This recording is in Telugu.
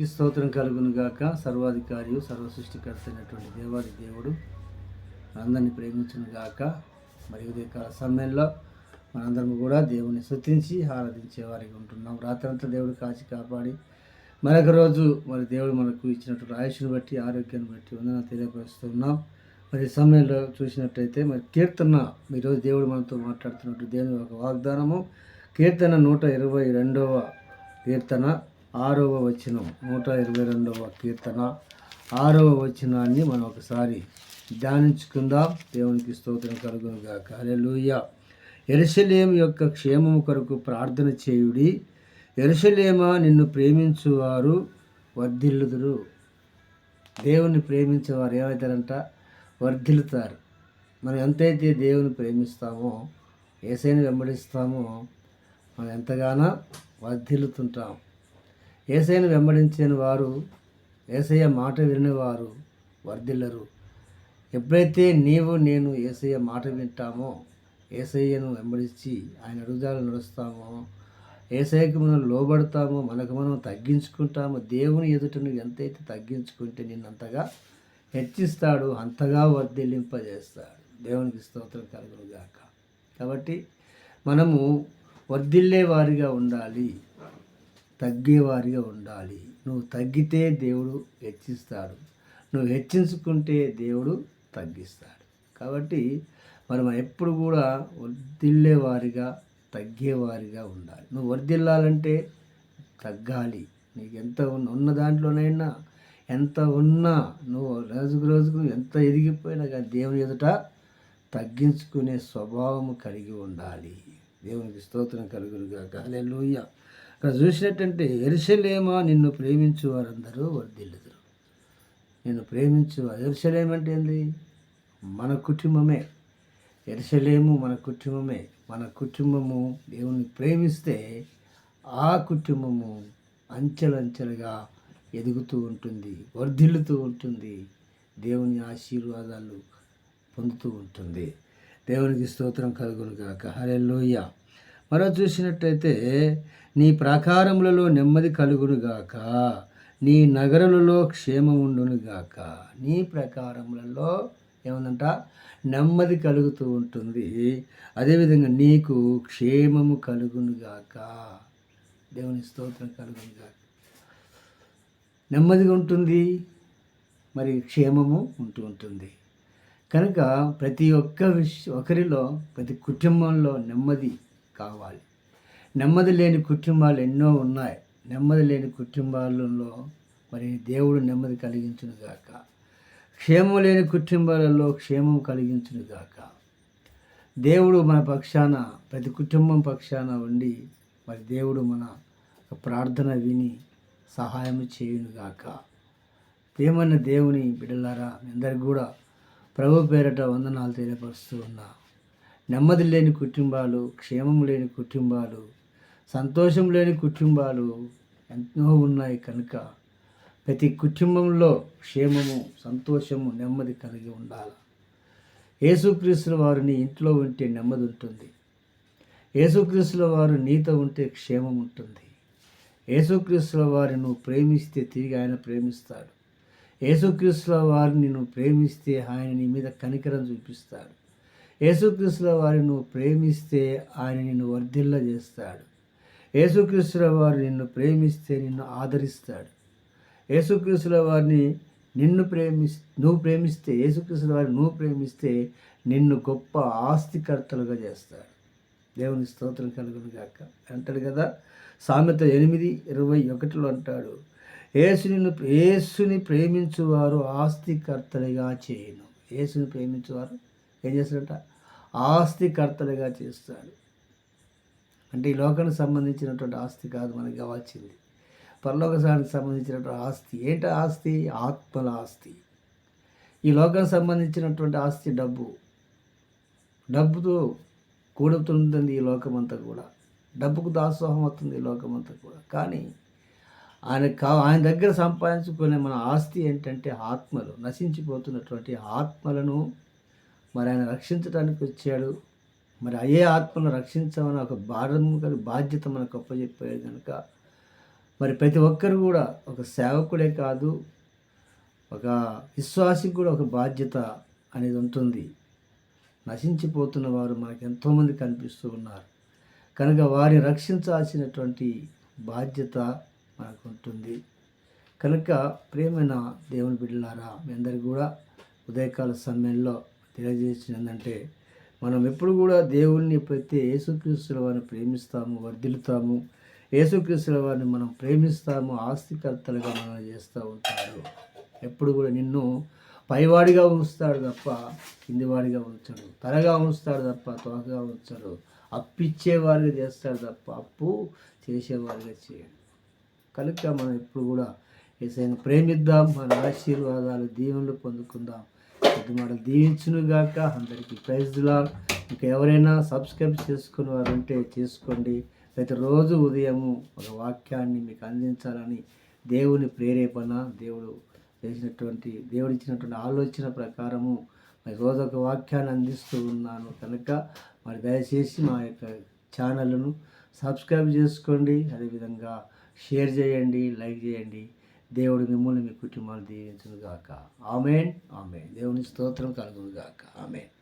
ఈ స్తోత్రం కలుగును గాక సర్వాధికారి సర్వసృష్టికర్త అయినటువంటి దేవాది దేవుడు అందరిని ప్రేమించును గాక మరి ఉదయకాల సమయంలో మనందరం కూడా దేవుని శృతించి ఆరాధించే వారికి ఉంటున్నాం. రాత్రంతా దేవుడు కాచి కాపాడి మరొక రోజు మరి దేవుడు మనకు ఇచ్చినటువంటి ఆయుష్ను బట్టి ఆరోగ్యాన్ని బట్టి ఉందని తెలియపరుస్తున్నాం. మరి సమయంలో చూసినట్టయితే మరి కీర్తన ఈరోజు దేవుడు మనతో మాట్లాడుతున్నట్టు దేవుని ఒక వాగ్దానము. కీర్తన నూట ఇరవై రెండవ కీర్తన. ఆరవ వచనం నూట ఇరవై రెండవ కీర్తన. ఆరవ వచనాన్ని మనం ఒకసారి ధ్యానించుకుందాం. దేవునికి స్తోత్రం కలుగునుగా గాక ఎరుసలేం యొక్క క్షేమము కొరకు ప్రార్థన చేయుడి. ఎరుసలేమా నిన్ను ప్రేమించువారు వర్ధిల్లుదురు. దేవుని ప్రేమించేవారు ఏమవుతారంట వర్ధిల్లుతారు. మనం ఎంతైతే దేవుని ప్రేమిస్తామో ఏసైని వెంబడిస్తామో మనం ఎంతగానో వర్ధిల్లుతుంటాం. ఏసైను వెంబడించిన వారు ఏసయ్య మాట వినివారు వర్ధిల్లరు. ఎప్పుడైతే నీవు నేను ఏసయ్య మాట వింటామో ఏసయ్యను వెంబడించి ఆయన అడుగుదాలు నడుస్తామో ఏసైకి మనం లోబడతామో మనకు మనం తగ్గించుకుంటామో దేవుని ఎదుట నువ్వు ఎంతైతే తగ్గించుకుంటే నిన్నంతగా హెచ్చిస్తాడు అంతగా వర్ధిల్లింపజేస్తాడు. దేవునికి స్తోత్రం కలుగునుగాక. కాబట్టి మనము వర్ధిల్లే వారిగా ఉండాలి. తగ్గేవారిగా ఉండాలి. నువ్వు తగ్గితే దేవుడు హెచ్చిస్తాడు. నువ్వు హెచ్చించుకుంటే దేవుడు తగ్గిస్తాడు. కాబట్టి మనం ఎప్పుడు కూడా వర్దిల్లేవారిగా తగ్గేవారిగా ఉండాలి. నువ్వు వర్దిల్లాలంటే తగ్గాలి. నీకు ఎంత ఉన్న ఉన్న దాంట్లోనైనా ఎంత ఉన్నా నువ్వు రోజుకు రోజుకు ఎంత ఎదిగిపోయినా కానీ దేవుని ఎదుట తగ్గించుకునే స్వభావం కలిగి ఉండాలి. దేవునికి స్తోత్రం కలుగురుగా హల్లెలూయ. ఇక్కడ చూసినట్టంటే ఎరుసలేమా నిన్ను ప్రేమించు వారందరూ వర్ధిల్లుదురు. నిన్ను ప్రేమించు ఎరుసలేం అంటే ఏంది? మన కుటుంబమే. ఎరుసలేము మన కుటుంబమే. మన కుటుంబము దేవుని ప్రేమిస్తే ఆ కుటుంబము అంచెలంచెలుగా ఎదుగుతూ ఉంటుంది వర్ధిల్లుతూ ఉంటుంది దేవుని ఆశీర్వాదాలు పొందుతూ ఉంటుంది. దేవునికి స్తోత్రం కలుగును గాక. హల్లెలూయ. మరో చూసినట్టయితే నీ ప్రాకారములలో నెమ్మది కలుగును గాక నీ నగరములలో క్షేమముండునుగాక నీ ప్రకారములలో ఏముందంట? నెమ్మది కలుగుతూ ఉంటుంది. అదేవిధంగా నీకు క్షేమము కలుగును గాక. దేవుని స్తోత్రం కలుగునుగాక నెమ్మదిగా ఉంటుంది మరి క్షేమము ఉంటూ ఉంటుంది. కనుక ప్రతి ఒక్క విష ఒకరిలో ప్రతి కుటుంబంలో నెమ్మది కావాలి. నెమ్మది లేని కుటుంబాలు ఎన్నో ఉన్నాయి. నెమ్మది లేని కుటుంబాలలో మరి దేవుడు నెమ్మది కలిగించును గాక. క్షేమం లేని కుటుంబాలలో క్షేమం కలిగించును గాక. దేవుడు మన పక్షాన ప్రతి కుటుంబం పక్షాన ఉండి మరి దేవుడు మన ప్రార్థన విని సహాయం చేయును గాక. ప్రేమన్న దేవుని బిడ్డలారా అందరికి కూడా ప్రభు పేరట వందనాలు తెలియపరుస్తూ ఉన్నా. నెమ్మది లేని కుటుంబాలు క్షేమం లేని కుటుంబాలు సంతోషం లేని కుటుంబాలు ఎంతో ఉన్నాయి కనుక ప్రతి కుటుంబంలో క్షేమము సంతోషము నెమ్మది కలిగి ఉండాలి. యేసుక్రీస్తుల వారిని ఇంట్లో ఉంటే నెమ్మది ఉంటుంది. యేసుక్రీస్తుల వారు నీతో ఉంటే క్షేమం ఉంటుంది. యేసుక్రీస్తుల వారిని నువ్వు ప్రేమిస్తే తిరిగి ఆయన ప్రేమిస్తాడు. యేసుక్రీస్తుల వారిని నువ్వు ప్రేమిస్తే ఆయన నీ మీద కనికరం చూపిస్తాడు. యేసుక్రీస్తుల వారిని నువ్వు ప్రేమిస్తే ఆయన నిన్ను వర్ధిల్ల చేస్తాడు. యేసుక్రీస్తుల వారు నిన్ను ప్రేమిస్తే నిన్ను ఆదరిస్తాడు. యేసుక్రీస్తుల వారిని నిన్ను ప్రేమి నువ్వు ప్రేమిస్తే యేసుక్రీస్తుల వారిని నువ్వు ప్రేమిస్తే నిన్ను గొప్ప ఆస్తికర్తలుగా చేస్తాడు. దేవుని స్తోత్రం కలుగును గాక అంటాడు కదా సామెత ఎనిమిది ఇరవై ఒకటిలో అంటాడు యేసుని యేసుని ప్రేమించువారు ఆస్తికర్తలుగా చేయను. యేసుని ప్రేమించువారు ఏం చేస్తాడట? ఆస్తికర్తలుగా చేస్తాడు. అంటే ఈ లోకానికి సంబంధించినటువంటి ఆస్తి కాదు మనకి కావాల్సింది. పరలోకానికి సంబంధించినటువంటి ఆస్తి. ఏంటి ఆస్తి? ఆత్మల ఆస్తి. ఈ లోకానికి సంబంధించినటువంటి ఆస్తి డబ్బు. డబ్బుతో కూడుతుంటుంది ఈ లోకమంతా కూడా. డబ్బుకు దాసోహం అవుతుంది ఈ లోకమంతా కూడా. కానీ ఆయన కా ఆయన దగ్గర సంపాదించుకునే మన ఆస్తి ఏంటంటే ఆత్మలు. నశించిపోతున్నటువంటి ఆత్మలను మరి ఆయన రక్షించడానికి వచ్చాడు. మరి అయ్యే ఆత్మను రక్షించమని ఒక భారం బాధ్యత మనకు అప్పచెప్పాడు కనుక మరి ప్రతి ఒక్కరు కూడా ఒక సేవకుడే కాదు ఒక విశ్వాసికి కూడా ఒక బాధ్యత అనేది ఉంటుంది. నశించిపోతున్న వారు మనకు ఎంతోమంది కనిపిస్తూ ఉన్నారు. కనుక వారిని రక్షించాల్సినటువంటి బాధ్యత మనకు ఉంటుంది. కనుక ప్రేమైన దేవుని బిడ్డలారా మీ అందరికీ కూడా ఉదయకాల సమయంలో తెలియజేసిందంటే మనం ఎప్పుడు కూడా దేవుణ్ణి ప్రతి యేసుక్రీస్తుల వారిని ప్రేమిస్తాము వర్ధిల్లుతాము. యేసుక్రీస్తుల వారిని మనం ప్రేమిస్తాము ఆస్తికర్తలుగా మనం చేస్తూ ఉంటాడు ఎప్పుడు కూడా నిన్ను పైవాడిగా ఉంచుతాడు తప్ప కిందివాడిగా ఉంచడు. తరగా ఉంచుతాడు తప్ప తోకగా ఉంచడు. అప్పిచ్చేవారిగా చేస్తాడు తప్ప అప్పు చేసేవారిగా చేయడు. కనుక మనం ఎప్పుడు కూడా ఏసైనా ప్రేమిద్దాం. మన ఆశీర్వాదాలు దీవెనలు పొందుకుందాం. ఇది మన దీవించును గాక అందరికీ ప్రైజ్లా ఇంకా ఎవరైనా సబ్స్క్రైబ్ చేసుకుని వారు చేసుకోండి. ప్రతిరోజు ఉదయము ఒక వాక్యాన్ని మీకు అందించాలని దేవుని ప్రేరేపణ దేవుడు చేసినటువంటి దేవుడు ఇచ్చినటువంటి ఆలోచన ప్రకారము మరి రోజు ఒక వాక్యాన్ని అందిస్తూ ఉన్నాను కనుక మరి దయచేసి మా యొక్క ఛానల్ను సబ్స్క్రైబ్ చేసుకోండి. అదేవిధంగా షేర్ చేయండి లైక్ చేయండి. దేవుడు మిమ్మల్ని మీ కుటుంబాలు దీవించునుగాక. ఆమెన్. ఆమె దేవుని స్తోత్రం కలుగునుగాక. ఆమెన్.